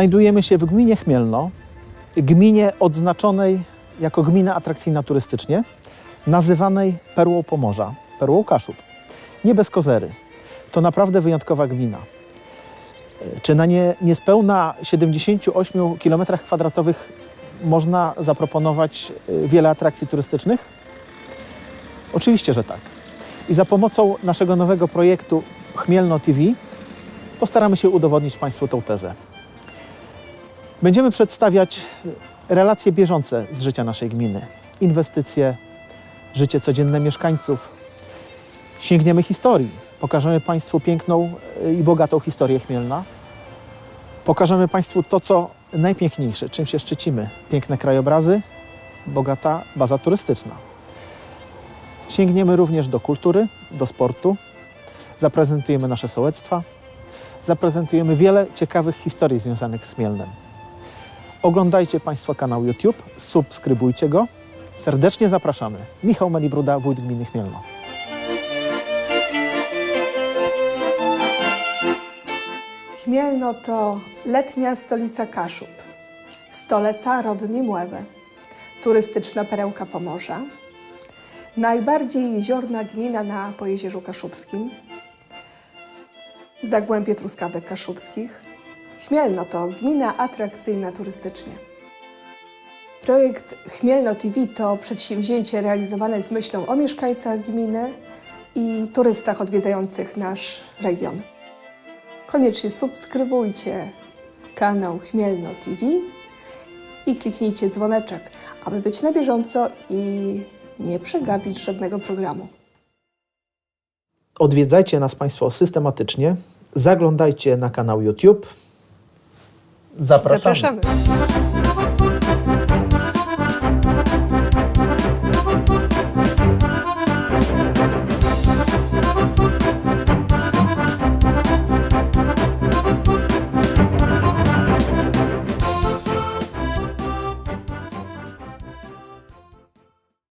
Znajdujemy się w gminie Chmielno, gminie odznaczonej jako gmina atrakcyjna turystycznie, nazywanej Perłą Pomorza, Perłą Kaszub. Nie bez kozery. To naprawdę wyjątkowa gmina. Czy na nie niespełna 78 km kwadratowych można zaproponować y, wiele atrakcji turystycznych? Oczywiście, że tak. I za pomocą naszego nowego projektu Chmielno TV postaramy się udowodnić Państwu tę tezę. Będziemy przedstawiać relacje bieżące z życia naszej gminy, inwestycje, życie codzienne mieszkańców. Sięgniemy historii, pokażemy Państwu piękną y, i bogatą historię Chmielna. Pokażemy Państwu to, co najpiękniejsze, czym się szczycimy. Piękne krajobrazy, bogata baza turystyczna. Sięgniemy również do kultury, do sportu. Zaprezentujemy nasze sołectwa. Zaprezentujemy wiele ciekawych historii związanych z Chmielnem. Oglądajcie Państwo kanał YouTube, subskrybujcie go. Serdecznie zapraszamy. Michał Melibruda, wójt gminy Chmielno. Chmielno to letnia stolica Kaszub, stoleca Rodni Młewy, turystyczna perełka Pomorza, najbardziej jeziorna gmina na Pojezierzu Kaszubskim, Zagłębie Truskawek Kaszubskich. Chmielno to gmina atrakcyjna turystycznie. Projekt Chmielno TV to przedsięwzięcie realizowane z myślą o mieszkańcach gminy i turystach odwiedzających nasz region. Koniecznie subskrybujcie kanał Chmielno TV i kliknijcie dzwoneczek, aby być na bieżąco i nie przegapić żadnego programu. Odwiedzajcie nas Państwo systematycznie. Zaglądajcie na kanał YouTube. Zapraszamy. Zapraszamy.